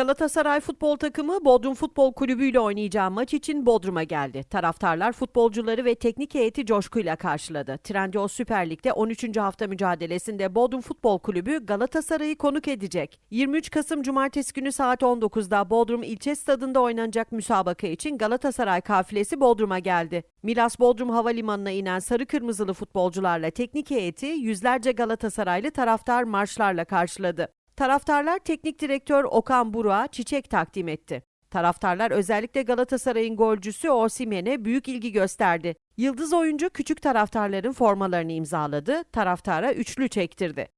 Galatasaray futbol takımı Bodrum Futbol Kulübü ile oynayacağı maç için Bodrum'a geldi. Taraftarlar futbolcuları ve teknik heyeti coşkuyla karşıladı. Trendyol Süper Lig'de 13. hafta mücadelesinde Bodrum Futbol Kulübü Galatasaray'ı konuk edecek. 23 Kasım Cumartesi günü saat 19'da Bodrum İlçe Stadında oynanacak müsabaka için Galatasaray kafilesi Bodrum'a geldi. Milas Bodrum Havalimanı'na inen sarı kırmızılı futbolcularla teknik heyeti yüzlerce Galatasaraylı taraftar marşlarla karşıladı. Taraftarlar teknik direktör Okan Buruk'a çiçek takdim etti. Taraftarlar özellikle Galatasaray'ın golcüsü Osimhen'e büyük ilgi gösterdi. Yıldız oyuncu küçük taraftarların formalarını imzaladı, taraftara üçlü çektirdi.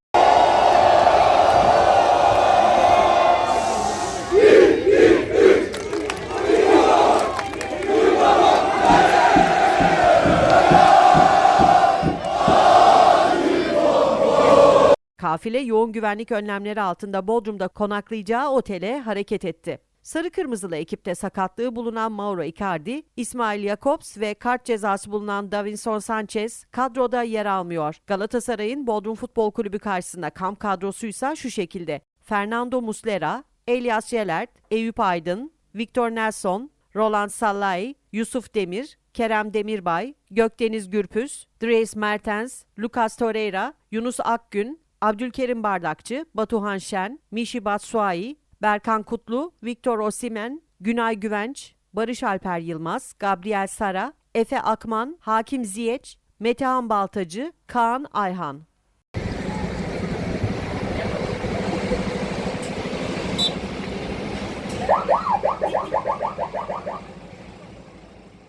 Kafile yoğun güvenlik önlemleri altında Bodrum'da konaklayacağı otele hareket etti. Sarı kırmızılı ekipte sakatlığı bulunan Mauro Icardi, İsmail Jakobs ve kart cezası bulunan Davinson Sanchez kadroda yer almıyor. Galatasaray'ın Bodrum Futbol Kulübü karşısında kamp kadrosuysa şu şekilde. Fernando Muslera, Elias Jelert, Eyüp Aydın, Victor Nelson, Roland Sallai, Yusuf Demir, Kerem Demirbay, Gökdeniz Gürpüz, Dries Mertens, Lucas Torreira, Yunus Akgün, Abdülkerim Bardakçı, Batuhan Şen, Mişi Batshuayi, Berkan Kutlu, Victor Osimen, Günay Güvenç, Barış Alper Yılmaz, Gabriel Sara, Efe Akman, Hakim Ziyech, Metehan Baltacı, Kaan Ayhan.